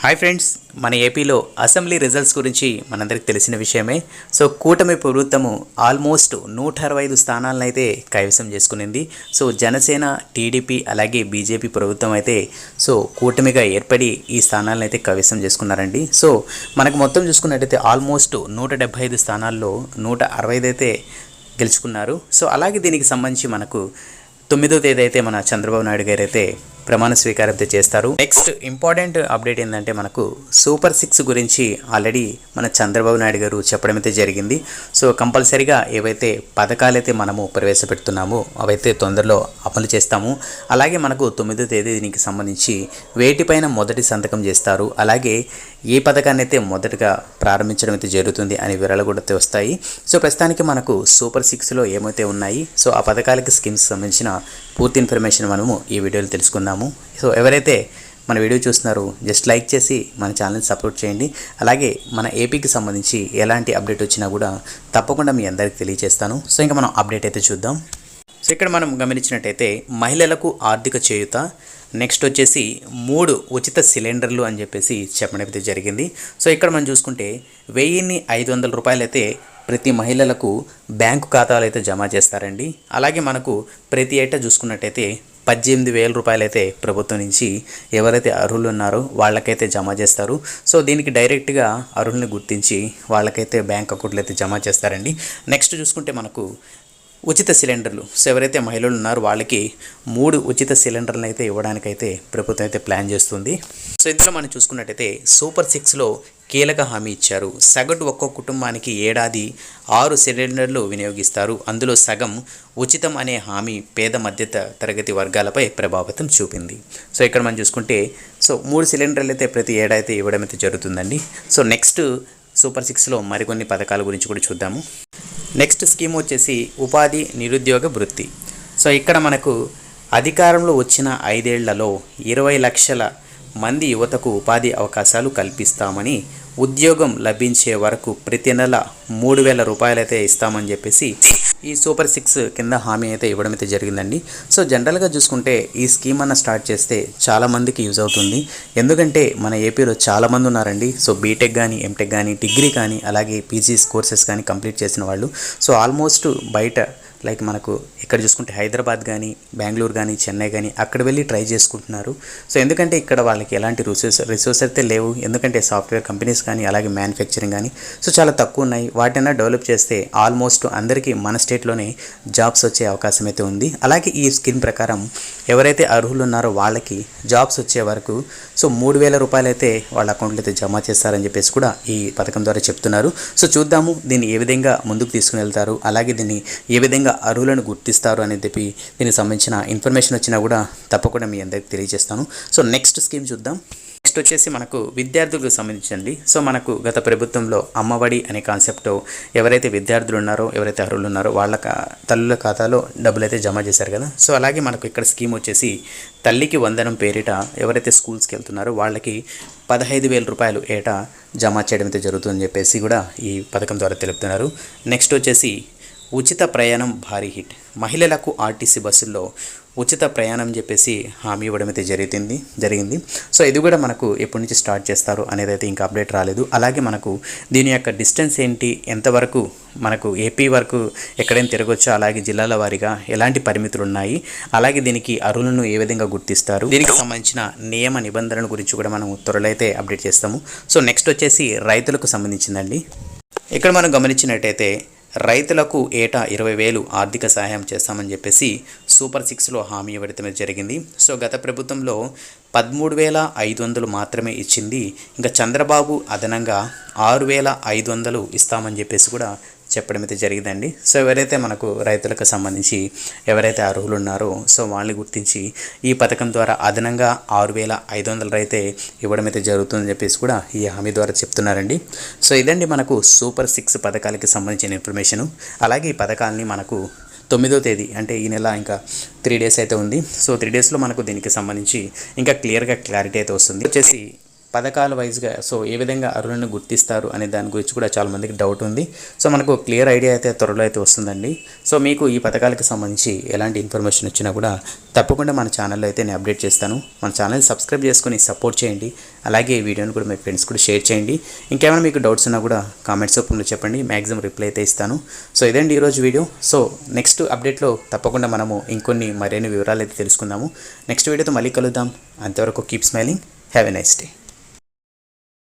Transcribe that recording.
Hi friends మన ఏపీలో assembly results గురించి మనందరికి తెలిసిన విషయమే. సో కూటమి ప్రభుత్వము ఆల్మోస్ట్ నూట అరవై ఐదు స్థానాలను అయితే కైవసం చేసుకునింది. సో జనసేన టీడీపీ అలాగే బీజేపీ ప్రభుత్వం అయితే సో కూటమిగా ఏర్పడి ఈ స్థానాలను అయితే కైవసం చేసుకున్నారండి. సో మనకు మొత్తం చూసుకున్నట్టయితే ఆల్మోస్ట్ నూట డెబ్బై ఐదు స్థానాల్లో నూట అరవై ఐదు అయితే గెలుచుకున్నారు. సో అలాగే దీనికి సంబంధించి మనకు తొమ్మిదో తేదీ అయితే మన చంద్రబాబు నాయుడు గారు అయితే ప్రమాణ స్వీకారం చేస్తారు. నెక్స్ట్ ఇంపార్టెంట్ అప్డేట్ ఏంటంటే మనకు సూపర్ సిక్స్ గురించి ఆల్రెడీ మన చంద్రబాబు నాయుడు గారు చెప్పడం అయితే జరిగింది. సో కంపల్సరీగా ఏవైతే పథకాలైతే మనము ప్రవేశపెడుతున్నామో అవైతే తొందరలో అమలు చేస్తాము. అలాగే మనకు తొమ్మిదో తేదీ దీనికి సంబంధించి వేటిపైన మొదటి సంతకం చేస్తారు. అలాగే ఏ పథకాన్ని అయితే మొదటగా ప్రారంభించడం అయితే జరుగుతుంది అనే వివరాలు కూడా అయితే వస్తాయి. సో ప్రస్తుతానికి మనకు సూపర్ సిక్స్లో ఏమైతే ఉన్నాయి సో ఆ పథకాలకి స్కీమ్స్ సంబంధించిన పూర్తి ఇన్ఫర్మేషన్ మనము ఈ వీడియోలో తెలుసుకుందాము. సో ఎవరైతే మన వీడియో చూస్తున్నారో జస్ట్ లైక్ చేసి మన ఛానల్ని సపోర్ట్ చేయండి. అలాగే మన ఏపీకి సంబంధించి ఎలాంటి అప్డేట్ వచ్చినా కూడా తప్పకుండా మీ అందరికీ తెలియజేస్తాను సో ఇంకా మనం అప్డేట్ అయితే చూద్దాం. సో ఇక్కడ మనం గమనించినట్టయితే మహిళలకు ఆర్థిక చేయుత నెక్స్ట్ వచ్చేసి మూడు ఉచిత సిలిండర్లు అని చెప్పేసి చెప్పడం అయితే జరిగింది. సో ఇక్కడ మనం చూసుకుంటే వెయ్యిన్ని ఐదు వందల రూపాయలైతే ప్రతి మహిళలకు బ్యాంకు ఖాతాలు అయితే జమ చేస్తారండి. అలాగే మనకు ప్రతి ఏటా చూసుకున్నట్టయితే పద్దెనిమిది వేల రూపాయలైతే ప్రభుత్వం నుంచి ఎవరైతే అర్హులు ఉన్నారో వాళ్ళకైతే జమ చేస్తారు. సో దీనికి డైరెక్ట్గా అర్హుల్ని గుర్తించి వాళ్ళకైతే బ్యాంక్ అకౌంట్లు అయితే జమ చేస్తారండి. నెక్స్ట్ చూసుకుంటే మనకు ఉచిత సిలిండర్లు. సో ఎవరైతే మహిళలు ఉన్నారో వాళ్ళకి మూడు ఉచిత సిలిండర్లను అయితే ఇవ్వడానికైతే ప్రభుత్వం అయితే ప్లాన్ చేస్తుంది. సో ఇందులో మనం చూసుకున్నట్టయితే సూపర్ సిక్స్లో కీలక హామీ ఇచ్చారు. సగటు ఒక్కో కుటుంబానికి ఏడాది ఆరు సిలిండర్లు వినియోగిస్తారు. అందులో సగం ఉచితం అనే హామీ పేద మధ్య తరగతి వర్గాలపై ప్రభావితం చూపింది. సో ఇక్కడ మనం చూసుకుంటే సో మూడు సిలిండర్లు అయితే ప్రతి ఏడాది ఇవ్వడం అయితే జరుగుతుందండి. సో నెక్స్ట్ సూపర్ సిక్స్లో మరికొన్ని పథకాల గురించి కూడా చూద్దాము. నెక్స్ట్ స్కీమ్ వచ్చేసి ఉపాధి నిరుద్యోగ వృత్తి. సో ఇక్కడ మనకు అధికారంలో వచ్చిన ఐదేళ్ళలో ఇరవై లక్షల మంది యువతకు ఉపాధి అవకాశాలు కల్పిస్తామని ఉద్యోగం లభించే వరకు ప్రతి నెల మూడు వేల రూపాయలైతే ఇస్తామని చెప్పేసి ఈ సూపర్ సిక్స్ కింద హామీ అయితే ఇవ్వడం అయితే జరిగిందండి. సో జనరల్గా చూసుకుంటే ఈ స్కీమ్ అన్న స్టార్ట్ చేస్తే చాలామందికి యూజ్ అవుతుంది. ఎందుకంటే మన ఏపీలో చాలామంది ఉన్నారండి. సో బీటెక్ కానీ ఎంటెక్ కానీ డిగ్రీ కానీ అలాగే పీజీస్ కోర్సెస్ కానీ కంప్లీట్ చేసిన వాళ్ళు. సో ఆల్మోస్ట్ బయట లైక్ మనకు ఇక్కడ చూసుకుంటే హైదరాబాద్ కానీ బెంగళూరు కానీ చెన్నై కానీ అక్కడ వెళ్ళి ట్రై చేసుకుంటున్నారు. సో ఎందుకంటే ఇక్కడ వాళ్ళకి ఎలాంటి రిసోర్స్ రిసోర్స్ అయితే లేవు. ఎందుకంటే సాఫ్ట్వేర్ కంపెనీస్ కానీ అలాగే మ్యానుఫ్యాక్చరింగ్ కానీ సో చాలా తక్కువ ఉన్నాయి. వాటిని డెవలప్ చేస్తే ఆల్మోస్ట్ అందరికీ మన స్టేట్లోనే జాబ్స్ వచ్చే అవకాశం అయితే ఉంది. అలాగే ఈ స్కీమ్ ప్రకారం ఎవరైతే అర్హులు ఉన్నారో వాళ్ళకి జాబ్స్ వచ్చే వరకు సో మూడు వేల రూపాయలు అయితే వాళ్ళ అకౌంట్లో అయితే జమ చేస్తారని చెప్పేసి కూడా ఈ పథకం ద్వారా చెప్తున్నారు. సో చూద్దాము దీన్ని ఏ విధంగా ముందుకు తీసుకుని వెళ్తారు. అలాగే దీన్ని ఏ విధంగా అర్హులను గుర్తిస్తారు అనేది చెప్పి దీనికి సంబంధించిన ఇన్ఫర్మేషన్ వచ్చినా కూడా తప్పకుండా మీ అందరికి తెలియజేస్తాను. సో నెక్స్ట్ స్కీమ్ చూద్దాం. నెక్స్ట్ వచ్చేసి మనకు విద్యార్థులకు సంబంధించండి సో మనకు గత ప్రభుత్వంలో అమ్మఒడి అనే కాన్సెప్ట్ ఎవరైతే విద్యార్థులు ఉన్నారో ఎవరైతే అర్హులు ఉన్నారో వాళ్ళ కా- తల్లుల ఖాతాలో డబ్బులు అయితే జమ చేశారు కదా. సో అలాగే మనకు ఇక్కడ స్కీమ్ వచ్చేసి తల్లికి వందనం పేరిట ఎవరైతే స్కూల్స్కి వెళ్తున్నారో వాళ్ళకి పదహైదు వేల రూపాయలు ఏటా జమ చేయడం అయితే జరుగుతుందని చెప్పేసి కూడా ఈ పథకం ద్వారా తెలుపుతున్నారు. నెక్స్ట్ వచ్చేసి ఉచిత ప్రయాణం భారీ హిట్. మహిళలకు ఆర్టీసీ బస్సుల్లో ఉచిత ప్రయాణం చెప్పేసి హామీ ఇవ్వడం అయితే జరిగింది జరిగింది. సో ఇది కూడా మనకు ఎప్పటి నుంచి స్టార్ట్ చేస్తారు అనేది అయితే ఇంకా అప్డేట్ రాలేదు. అలాగే మనకు దీని యొక్క డిస్టెన్స్ ఏంటి ఎంతవరకు మనకు ఏపీ వరకు ఎక్కడైనా తిరగొచ్చో అలాగే జిల్లాల వారీగా ఎలాంటి పరిమితులు ఉన్నాయి అలాగే దీనికి అరువులను ఏ విధంగా గుర్తిస్తారు దీనికి సంబంధించిన నియమ నిబంధనల గురించి కూడా మనం త్వరలో అయితే అప్డేట్ చేస్తాము. సో నెక్స్ట్ వచ్చేసి రైతులకు సంబంధించిందండి. ఇక్కడ మనం గమనించినట్టయితే రైతులకు ఏటా ఇరవై వేలు ఆర్థిక సహాయం చేస్తామని చెప్పేసి సూపర్ సిక్స్లో హామీ ఇవ్వడం జరిగింది. సో గత ప్రభుత్వంలో పదమూడు వేల ఐదు వందలు మాత్రమే ఇచ్చింది. ఇంకా చంద్రబాబు అదనంగా ఆరు వేల ఐదు వందలు ఇస్తామని చెప్పేసి కూడా చెప్పడం అయితే జరిగిందండి. సో ఎవరైతే మనకు రైతులకు సంబంధించి ఎవరైతే అర్హులు ఉన్నారో సో వాళ్ళని గుర్తించి ఈ పథకం ద్వారా అదనంగా ఆరు వేల ఐదు వందలు అయితే ఇవ్వడం అయితే జరుగుతుందని చెప్పేసి కూడా ఈ హామీ ద్వారా చెప్తున్నారండి. సో ఇదండి మనకు సూపర్ సిక్స్ పథకాలకి సంబంధించిన ఇన్ఫర్మేషను. అలాగే ఈ పథకాలని మనకు తొమ్మిదో తేదీ అంటే ఈ నెల ఇంకా త్రీ డేస్ అయితే ఉంది. సో త్రీ డేస్లో మనకు దీనికి సంబంధించి ఇంకా క్లియర్గా క్లారిటీ అయితే వస్తుంది. వచ్చేసి పథకాల వైజ్గా సో ఏ విధంగా అర్హులను గుర్తిస్తారు అనే దాని గురించి కూడా చాలామందికి డౌట్ ఉంది. సో మనకు క్లియర్ ఐడియా అయితే త్వరలో అయితే వస్తుందండి. సో మీకు ఈ పథకాలకు సంబంధించి ఎలాంటి ఇన్ఫర్మేషన్ వచ్చినా కూడా తప్పకుండా మన ఛానల్లో అయితే నేను అప్డేట్ చేస్తాను. మన ఛానల్ సబ్స్క్రైబ్ చేసుకొని సపోర్ట్ చేయండి. అలాగే ఈ వీడియోని కూడా మీ ఫ్రెండ్స్ కూడా షేర్ చేయండి. ఇంకేమైనా మీకు డౌట్స్ ఉన్నా కూడా కామెంట్స్ రూపంలో చెప్పండి. మ్యాక్సిమం రిప్లై అయితే ఇస్తాను. సో ఇదండి ఈరోజు వీడియో సో నెక్స్ట్ అప్డేట్లో తప్పకుండా మనము ఇంకొన్ని మరిన్ని వివరాలు అయితే తెలుసుకుందాము. నెక్స్ట్ వీడియోతో మళ్ళీ కలుద్దాం. అంతవరకు keep smiling have a nice day